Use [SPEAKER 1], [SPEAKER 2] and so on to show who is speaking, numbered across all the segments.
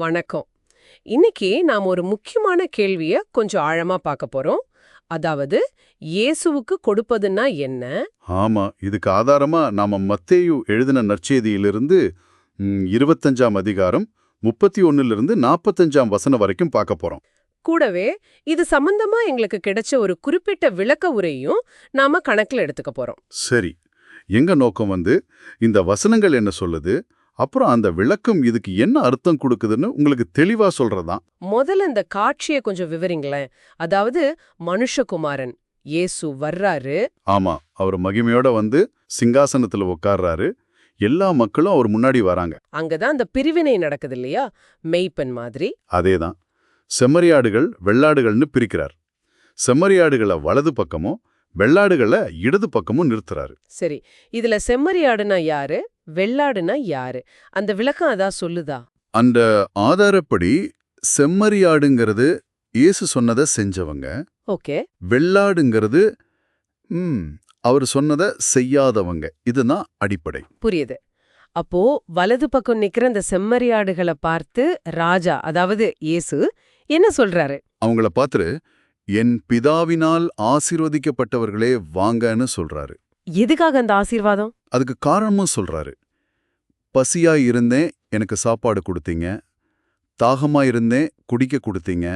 [SPEAKER 1] வணக்கம். இன்னைக்கு நாம் ஒரு முக்கியமான கேள்விய கொஞ்சம் ஆழமா பார்க்க போறோம். அதாவது இயேசுவுக்கு கொடுப்பதுன்னா என்ன?
[SPEAKER 2] ஆமா இதுக்கு ஆதாரமா நாம மத்தேயு எழுதின நற்செய்தியிலிருந்து இருபத்தஞ்சாம் அதிகாரம் முப்பத்தி ஒன்னிலிருந்து நாற்பத்தஞ்சாம் வசனம் வரைக்கும் பார்க்க போறோம்.
[SPEAKER 1] கூடவே இது சம்பந்தமா எங்களுக்கு கிடைச்ச ஒரு குறிப்பிட்ட விளக்க உரையும் நாம கணக்குல எடுத்துக்க போறோம்.
[SPEAKER 2] சரி எங்க நோக்கம் வந்து இந்த வசனங்கள் என்ன சொல்லுது? அப்புறம் அந்த விளக்கம் இதுக்கு என்ன அர்த்தம் கொடுக்குதுன்னு உங்களுக்கு தெளிவா சொல்றதுதான்
[SPEAKER 1] முதல்ல இந்த காட்சியை கொஞ்சம் விவரிங்களேன். அதாவது மனுஷகுமாரன் இயேசு வர்றாரு.
[SPEAKER 2] ஆமா அவர் மகிமையோட வந்து சிங்காசனத்துல உட்கார்றாரு எல்லா மக்களும் அவர் முன்னாடி வராங்க.
[SPEAKER 1] அங்கதான் அந்த பிரிவினை நடக்குது இல்லையா மெய்ப்பன் மாதிரி.
[SPEAKER 2] அதேதான். செம்மறியாடுகள் வெள்ளாடுகள்னு பிரிக்கிறார். செம்மறியாடுகளை வலது பக்கமும் வெள்ளாடுகளை இடது பக்கமும் நிறுத்துறாரு.
[SPEAKER 1] சரி இதுல செம்மறியாடுனா யாரு? வெள்ளாடுனா யாரு? அந்த விளக்கம் அதான் சொல்லுதா?
[SPEAKER 2] அந்த ஆதாரப்படி செம்மறியாடுங்கிறது இயேசு சொன்னதை செஞ்சவங்க.
[SPEAKER 1] ஓகே.
[SPEAKER 2] வெள்ளாடுங்கிறது ம் அவர் சொன்னதை செய்யாதவங்க. இதுதான் அடிப்படை.
[SPEAKER 1] புரியுது. அப்போ வலது பக்கம் நிக்கிற அந்த செம்மறியாடுகளை பார்த்து ராஜா அதாவது இயேசு என்ன சொல்றாரு?
[SPEAKER 2] அவங்கள பார்த்துட்டு என் பிதாவினால் ஆசீர்வதிக்கப்பட்டவர்களே வாங்கன்னு சொல்றாரு.
[SPEAKER 1] எதுக்காக அந்த ஆசீர்வாதம்?
[SPEAKER 2] அதுக்கு காரணமும் சொல்றாரு. பசியா இருந்தேன் எனக்கு சாப்பாடு கொடுத்தீங்க. தாகமா இருந்தேன் குடிக்க கொடுத்தீங்க.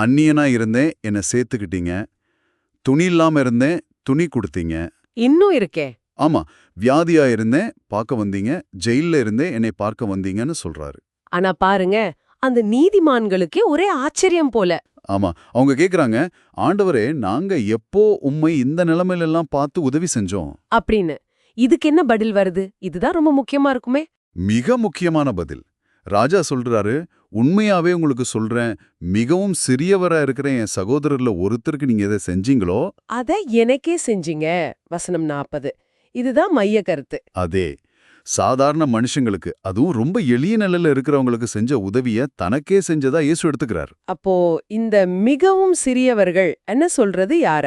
[SPEAKER 2] அந்நியனா இருந்தேன் என்னை சேர்த்துக்கிட்டீங்க. துணி இல்லாம இருந்தேன் துணி கொடுத்தீங்க.
[SPEAKER 1] இன்னும் இருக்கே.
[SPEAKER 2] ஆமா வியாதியா இருந்தேன் பார்க்க வந்தீங்க. ஜெயில்ல இருந்தேன் என்னை பார்க்க வந்தீங்கன்னு சொல்றாரு.
[SPEAKER 1] ஆனா பாருங்க அந்த நீதிமான்களுக்கே ஒரே ஆச்சரியம் போல.
[SPEAKER 2] ஆமா. அவங்க கேக்குறாங்க ஆண்டவரே நாங்க எப்போ உம்மை இந்த நிலைமையில எல்லாம் பார்த்து உதவி செஞ்சோம்?
[SPEAKER 1] அப்படின்னு. இதுக்கு என்ன பதில் வருது? இதுதான் ரொம்ப முக்கியமா இருக்குமே.
[SPEAKER 2] மிக முக்கியமான பதில். ராஜா சொல்றாரு உண்மையாவே உங்களுக்கு சொல்றேன் மிகவும் சிறியவரா இருக்கிற என் சகோதரர்ல ஒருத்தருக்கு நீங்க எதை செஞ்சீங்களோ?
[SPEAKER 1] அத எனக்கே செஞ்சீங்க. வசனம் நாற்பது இதுதான் மைய கருத்து.
[SPEAKER 2] அதே. சாதாரண மனுஷங்களுக்கு அதுவும் ரொம்ப எளிய நிலையில இருக்கிறவங்களுக்கு செஞ்ச உதவிய தனக்கே செஞ்சதா இயேசு எடுத்துக்கிறார்.
[SPEAKER 1] அப்போ இந்த மிகவும் சிறியவர்கள் என்ன சொல்றது யார?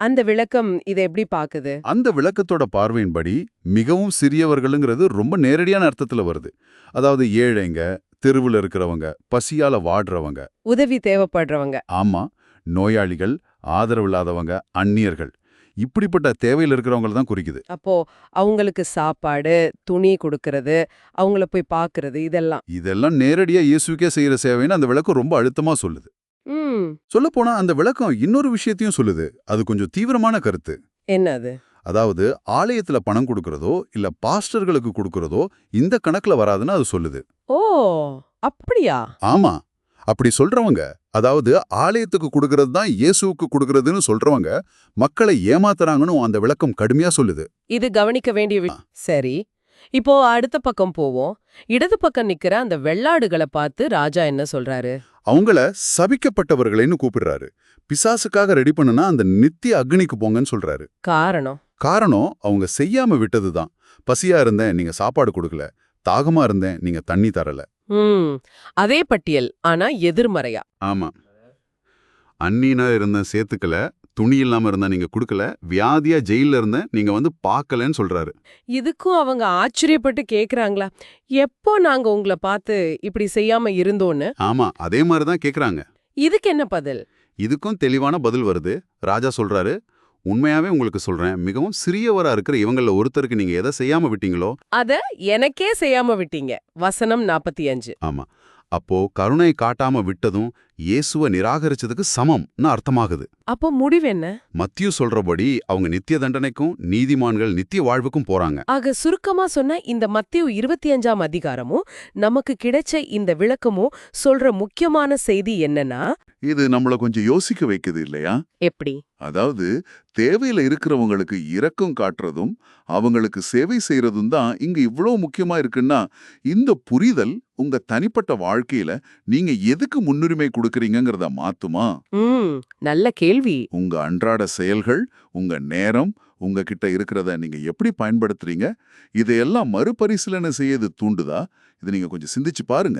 [SPEAKER 1] அந்த விளக்கம் இதை எப்படி பாக்குது
[SPEAKER 2] அந்த விளக்கத்தோட பார்வையின்படி மிகவும் சிறியவர்களுங்கிறது ரொம்ப நேரடியான அர்த்தத்துல வருது. அதாவது ஏழைங்க தெருவுல இருக்கிறவங்க பசியால வாடுறவங்க.
[SPEAKER 1] உதவி தேவைப்படுறவங்க.
[SPEAKER 2] ஆமா நோயாளிகள் ஆதரவில்லாதவங்க அந்நியர்கள். இப்படிப்பட்ட தேவையில் இருக்கிறவங்கள தான் குறிக்குது.
[SPEAKER 1] அப்போ அவங்களுக்கு சாப்பாடு துணி கொடுக்கறது அவங்கள போய் பாக்குறது இதெல்லாம்.
[SPEAKER 2] இதெல்லாம் நேரடியா இயேசுக்கே செய்யற சேவைன்னு அந்த விளக்கம் ரொம்ப அழுத்தமா சொல்லுது.
[SPEAKER 1] ம்.
[SPEAKER 2] சொல்லப்போனா அந்த விளக்கம் இன்னொரு விஷயத்தையும் சொல்லுது. அது கொஞ்சம் தீவிரமான கருத்து.
[SPEAKER 1] என்னது?
[SPEAKER 2] அதாவது ஆலயத்துல பணம் கொடுக்கறதோ இல்ல பாஸ்டர்களுக்கு கொடுக்கறதோ இந்த கணக்குல வராதுன்னு அது சொல்லுது.
[SPEAKER 1] ஓ அப்படியா?
[SPEAKER 2] ஆமா. அப்படி சொல்றவங்க அதாவது ஆலயத்துக்கு கொடுக்கறது தான் இயேசுவுக்கு கொடுக்கறதுன்னு சொல்றவங்க மக்களை ஏமாத்துறாங்கன்னு அந்த விளக்கம் கடுமையா சொல்லுது.
[SPEAKER 1] இது கவனிக்க வேண்டிய சரி. இப்போ அடுத்த பக்கம் போவோம். இடது பக்கம் நிக்கிற அந்த வெள்ளாடுகளை பார்த்து ராஜா என்ன சொல்றாரு?
[SPEAKER 2] அவங்கள சபிக்கப்பட்டவர்களைன்னு கூப்பிடுறாரு. பிசாசுக்காக ரெடி பண்ணுனா அந்த நித்திய அக்னிக்கு போங்கன்னு சொல்றாரு.
[SPEAKER 1] காரணம்.
[SPEAKER 2] காரணம் அவங்க செய்யாம விட்டதுதான் பசியா இருந்தேன் நீங்க சாப்பாடு கொடுக்கல. தாகமா இருந்தேன் நீங்க தண்ணி தரல.
[SPEAKER 1] ம். அதே பட்டியல் ஆனா எதிர்மறையா?
[SPEAKER 2] ஆமா. அந்நீனா இருந்த சேர்த்துக்கல துணி இல்லாம இருந்தா நீங்க கொடுக்கல வியாதியா ஜெயில இருந்தேன் நீங்க வந்து பார்க்கலன்னு சொல்றாரு.
[SPEAKER 1] இதுக்கும் அவங்க ஆச்சரியப்பட்டு கேக்குறாங்களா? எப்போ நாங்க உங்களை பார்த்து இப்படி செய்யாம இருந்தோன்னு?
[SPEAKER 2] ஆமா அதே மாதிரி தான் கேக்குறாங்க.
[SPEAKER 1] இதுக்கு என்ன பதில்?
[SPEAKER 2] இதுக்கும் தெளிவான பதில் வருது. ராஜா சொல்றாரு உண்மையாவே உங்களுக்கு சொல்றேன் மிகவும் சிறியவரா இருக்கிற இவங்கள ஒருத்தருக்கு நீங்க எதை செய்யாம விட்டீங்களோ
[SPEAKER 1] அத எனக்கே செய்யாம விட்டீங்க. வசனம் நாற்பத்தி அஞ்சு.
[SPEAKER 2] ஆமா. அப்போ கருணை காட்டாம விட்டதும் இயேசுவ நிராகரிச்சதுக்கு சமம்னு அர்த்தமாகுது.
[SPEAKER 1] அப்போ முடிவு என்ன?
[SPEAKER 2] மத்திய சொல்றபடி அவங்க நித்திய தண்டனைக்கும் நீதிமான்கள் நித்திய வாழ்வுக்கும் போறாங்க.
[SPEAKER 1] ஆக சுருக்கமா சொன்ன இந்த மத்திய இருபத்தி அஞ்சாம் அதிகாரமும் நமக்கு கிடைச்ச இந்த விளக்கமும் சொல்ற முக்கியமான செய்தி என்னன்னா
[SPEAKER 3] இது நம்மள கொஞ்சம் யோசிக்க வைக்குது இல்லையா?
[SPEAKER 1] எப்படி?
[SPEAKER 3] அதாவது தேவையில இருக்கிறவங்களுக்கு இரக்கம் காட்டுறதும் அவங்களுக்கு சேவை செய்யறதும் தான் இங்க இவ்வளவு முக்கியமா இருக்குன்னா இந்த புரிதல் உங்க தனிப்பட்ட வாழ்க்கையில நீங்க எதுக்கு முன்னுரிமை கொடுக்கறீங்கங்கிறத மாத்துமா?
[SPEAKER 1] ம் நல்ல கேள்வி.
[SPEAKER 3] உங்க அன்றாட செயல்கள் உங்க நேரம் உங்ககிட்ட இருக்கிறத நீங்க எப்படி பயன்படுத்துறீங்க? இதையெல்லாம் மறுபரிசீலனை செய்யது தூண்டுதா? இதை நீங்க கொஞ்சம் சிந்திச்சு பாருங்க.